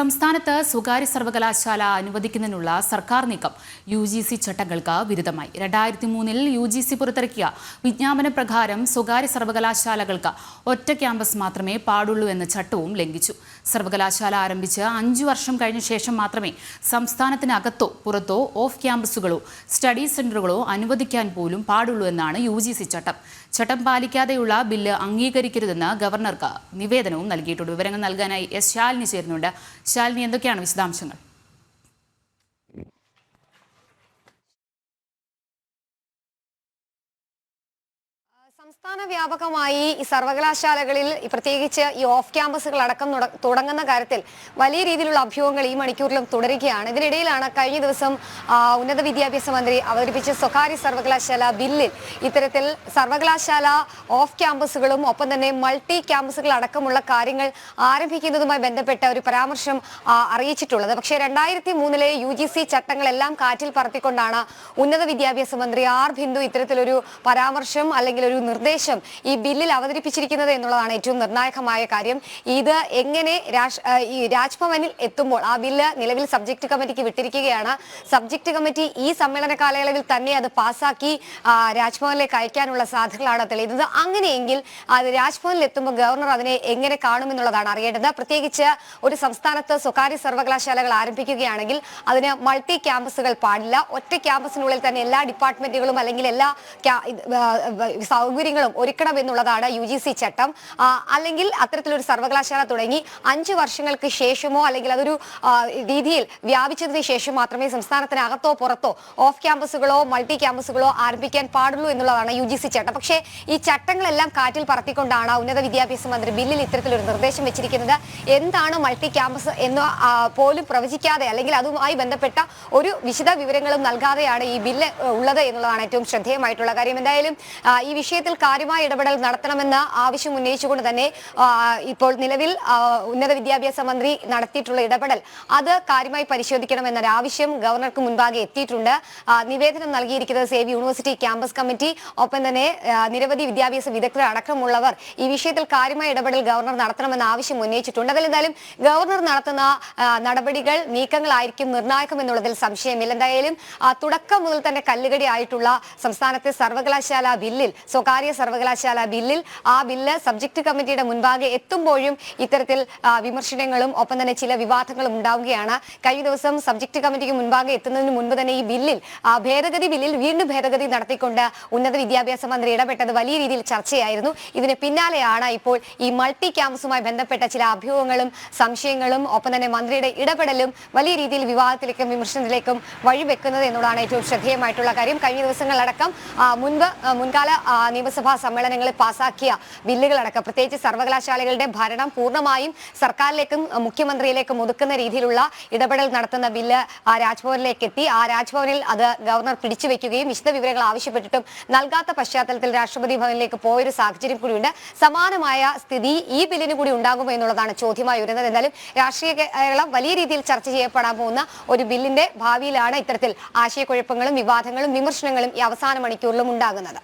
സംസ്ഥാനത്ത് സ്വകാര്യ സർവകലാശാല അനുവദിക്കുന്നതിനുള്ള സർക്കാർ നീക്കം യു ജി സി ചട്ടങ്ങൾക്ക് വിരുദ്ധമായി. രണ്ടായിരത്തി മൂന്നിൽ യു ജി സി പുറത്തിറക്കിയ വിജ്ഞാപന പ്രകാരം സ്വകാര്യ സർവകലാശാലകൾക്ക് ഒറ്റ ക്യാമ്പസ് മാത്രമേ പാടുള്ളൂ എന്ന ചട്ടവും ലംഘിച്ചു. സർവകലാശാല ആരംഭിച്ച് അഞ്ചു വർഷം കഴിഞ്ഞ ശേഷം മാത്രമേ സംസ്ഥാനത്തിനകത്തോ പുറത്തോ ഓഫ് ക്യാമ്പസുകളോ സ്റ്റഡി സെന്ററുകളോ അനുവദിക്കാൻ പോലും പാടുള്ളൂ എന്നാണ് യു ജി സി ചട്ടം. ചട്ടം പാലിക്കാതെയുള്ള ബില്ല് അംഗീകരിക്കരുതെന്ന് ഗവർണർക്ക് നിവേദനവും നൽകിയിട്ടുണ്ട്. വിവരങ്ങൾ നൽകാനായി എസ് ശാലിനി ചേരുന്നുണ്ട്. ശാലിനി എന്തൊക്കെയാണ് വിശദാംശങ്ങൾ? സംസ്ഥാന വ്യാപകമായി ഈ സർവകലാശാലകളിൽ പ്രത്യേകിച്ച് ഈ ഓഫ് ക്യാമ്പസുകൾ അടക്കം തുട- തുടങ്ങുന്ന കാര്യത്തിൽ വലിയ രീതിയിലുള്ള അഭ്യൂഹങ്ങൾ ഈ മണിക്കൂറിലും തുടരുകയാണ്. ഇതിനിടയിലാണ് കഴിഞ്ഞ ദിവസം ഉന്നത വിദ്യാഭ്യാസ മന്ത്രി അവതരിപ്പിച്ച സ്വകാര്യ സർവകലാശാല ബില്ലിൽ ഇത്തരത്തിൽ സർവകലാശാല ഓഫ് ക്യാമ്പസുകളും ഒപ്പം തന്നെ മൾട്ടി ക്യാമ്പസുകൾ അടക്കമുള്ള കാര്യങ്ങൾ ആരംഭിക്കുന്നതുമായി ബന്ധപ്പെട്ട ഒരു പരാമർശം അറിയിച്ചിട്ടുള്ളത്. പക്ഷേ രണ്ടായിരത്തി മൂന്നിലെ യു ജി സി ചട്ടങ്ങളെല്ലാം കാറ്റിൽ പറത്തിക്കൊണ്ടാണ് ഉന്നത വിദ്യാഭ്യാസ മന്ത്രി ആർ ബിന്ദു ഇത്തരത്തിലൊരു പരാമർശം അല്ലെങ്കിൽ ഒരു നിർദ്ദേശം ഈ ബില്ലിൽ അവതരിപ്പിച്ചിരിക്കുന്നത് എന്നുള്ളതാണ് ഏറ്റവും നിർണായകമായ കാര്യം. ഇത് എങ്ങനെ ഈ രാജ്ഭവനിൽ എത്തുമ്പോൾ ആ ബില്ല് നിലവിൽ സബ്ജക്ട് കമ്മിറ്റിക്ക് വിട്ടിരിക്കുകയാണ്. സബ്ജക്ട് കമ്മിറ്റി ഈ സമ്മേളന കാലയളവിൽ തന്നെ അത് പാസാക്കി രാജ്ഭവനിലേക്ക് അയക്കാനുള്ള സാധ്യതകളാണ് തെളിയുന്നത്. അങ്ങനെയെങ്കിൽ അത് രാജ്ഭവനിൽ എത്തുമ്പോൾ ഗവർണർ അതിനെ എങ്ങനെ കാണുമെന്നുള്ളതാണ് അറിയേണ്ടത്. പ്രത്യേകിച്ച് ഒരു സംസ്ഥാനത്ത് സ്വകാര്യ സർവകലാശാലകൾ ആരംഭിക്കുകയാണെങ്കിൽ അതിന് മൾട്ടി ക്യാമ്പസുകൾ പാടില്ല. ഒറ്റ ക്യാമ്പസിനുള്ളിൽ തന്നെ എല്ലാ ഡിപ്പാർട്ട്മെന്റുകളും അല്ലെങ്കിൽ എല്ലാ ആ, സൗകര്യങ്ങളും ഒരുക്കണം എന്നുള്ളതാണ് യു ജി സി ചട്ടം അല്ലെങ്കിൽ അത്തരത്തിലൊരു സർവകലാശാല തുടങ്ങി അഞ്ചു വർഷങ്ങൾക്ക് ശേഷമോ അല്ലെങ്കിൽ അതൊരു രീതിയിൽ വ്യാപിച്ചതിന് ശേഷം മാത്രമേ സംസ്ഥാനത്തിനകത്തോ പുറത്തോ ഓഫ് ക്യാമ്പസുകളോ മൾട്ടി ക്യാമ്പസുകളോ ആരംഭിക്കാൻ പാടുള്ളൂ എന്നുള്ളതാണ് യു ജി സി ചട്ടം. പക്ഷേ ഈ ചട്ടങ്ങളെല്ലാം കാറ്റിൽ പറത്തിക്കൊണ്ടാണ് ഉന്നത വിദ്യാഭ്യാസ മന്ത്രി ബില്ലിൽ ഇത്തരത്തിലൊരു നിർദ്ദേശം വെച്ചിരിക്കുന്നത്. എന്താണ് മൾട്ടി ക്യാമ്പസ് എന്ന് പോലും പ്രവചിക്കാതെ അല്ലെങ്കിൽ അതുമായി ബന്ധപ്പെട്ട ഒരു വിശദ വിവരങ്ങളും നൽകാതെയാണ് ഈ ബില്ല് ഉള്ളത് എന്നുള്ളതാണ് ഏറ്റവും ശ്രദ്ധേയമായിട്ടുള്ള കാര്യം. എന്തായാലും ഈ വിഷയത്തിൽ കാര്യമായ ഇടപെടൽ നടത്തണമെന്ന ആവശ്യം ഉന്നയിച്ചുകൊണ്ട് തന്നെ ഇപ്പോൾ നിലവിൽ ഉന്നത വിദ്യാഭ്യാസ മന്ത്രി നടത്തിയിട്ടുള്ള ഇടപെടൽ അത് കാര്യമായി പരിശോധിക്കണമെന്ന ആവശ്യം ഗവർണർക്ക് മുൻപാകെ എത്തിയിട്ടുണ്ട്. നിവേദനം നൽകിയിരിക്കുന്നത് സേവ് യൂണിവേഴ്സിറ്റി ക്യാമ്പസ് കമ്മിറ്റി ഒപ്പം തന്നെ നിരവധി വിദ്യാഭ്യാസ വിദഗ്ധർ അടക്കമുള്ളവർ ഈ വിഷയത്തിൽ കാര്യമായ ഇടപെടൽ ഗവർണർ നടത്തണമെന്ന ആവശ്യം ഉന്നയിച്ചിട്ടുണ്ട്. അതിൽ എന്തായാലും ഗവർണർ നടത്തുന്ന നടപടികൾ നീക്കങ്ങളായിരിക്കും നിർണായകം എന്നുള്ളതിൽ സംശയമില്ല. എന്തായാലും തുടക്കം മുതൽ തന്നെ കല്ലുകടി ആയിട്ടുള്ള സംസ്ഥാനത്തെ സർവകലാശാല ബില്ലിൽ സ്വകാര്യ സർവകലാശാല ബില്ലിൽ ആ ബില്ല് സബ്ജക്ട് കമ്മിറ്റിയുടെ മുൻപാകെ എത്തുമ്പോഴും ഇത്തരത്തിൽ വിമർശനങ്ങളും ഒപ്പം തന്നെ ചില വിവാദങ്ങളും ഉണ്ടാവുകയാണ്. കഴിഞ്ഞ ദിവസം സബ്ജക്ട് കമ്മിറ്റിക്ക് മുൻപാകെ എത്തുന്നതിന് മുൻപ് തന്നെ ഈ ബില്ലിൽ ഭേദഗതി ബില്ലിൽ വീണ്ടും ഭേദഗതി നടത്തിക്കൊണ്ട് ഉന്നത വിദ്യാഭ്യാസ മന്ത്രി ഇടപെട്ടത് വലിയ രീതിയിൽ ചർച്ചയായിരുന്നു. ഇതിന് പിന്നാലെയാണ് ഇപ്പോൾ ഈ മൾട്ടി ക്യാമ്പസുമായി ബന്ധപ്പെട്ട ചില അഭ്യൂഹങ്ങളും സംശയങ്ങളും ഒപ്പം തന്നെ മന്ത്രിയുടെ ഇടപെടലും വലിയ രീതിയിൽ വിവാദത്തിലേക്കും വിമർശനത്തിലേക്കും വഴിവെക്കുന്നത് എന്നുള്ളതാണ് ഏറ്റവും ശ്രദ്ധേയമായിട്ടുള്ള കാര്യം. കഴിഞ്ഞ ദിവസങ്ങളിലടക്കം ആ, മുൻപ് മുൻകാല ആ, നിയമസഭാ സമ്മേളനങ്ങളിൽ പാസാക്കിയ ബില്ലുകളടക്കം. പ്രത്യേകിച്ച് സർവകലാശാലകളുടെ ഭരണം പൂർണമായും സർക്കാരിലേക്കും മുഖ്യമന്ത്രിയിലേക്കും ഒതുക്കുന്ന രീതിയിലുള്ള ഇടപെടൽ നടത്തുന്ന ബില്ല് ആ രാജ്ഭവനിലേക്ക് എത്തി. ആ രാജ്ഭവനിൽ അത് ഗവർണർ പിടിച്ചുവെക്കുകയും വിശദ വിശദവിവരങ്ങൾ ആവശ്യപ്പെട്ടിട്ടും നൽകാത്ത പശ്ചാത്തലത്തിൽ രാഷ്ട്രപതി ഭവനിലേക്ക് പോയൊരു സാഹചര്യം കൂടിയുണ്ട്. സമാനമായ സ്ഥിതി ഈ ബില്ലിന് കൂടി ഉണ്ടാകുമോ എന്നുള്ളതാണ് ചോദ്യമായി വരുന്നത്. എന്നാലും രാഷ്ട്രീയ കേരളം വലിയ രീതിയിൽ ചർച്ച ചെയ്യപ്പെടാൻ പോകുന്ന ഒരു ബില്ലിന്റെ ഭാവിയിലാണ് ഇത്തരത്തിൽ ആശയക്കുഴപ്പങ്ങളും വിവാദങ്ങളും വിമർശനങ്ങളും ഈ അവസാന മണിക്കൂറിലും ഉണ്ടാകുന്നത്.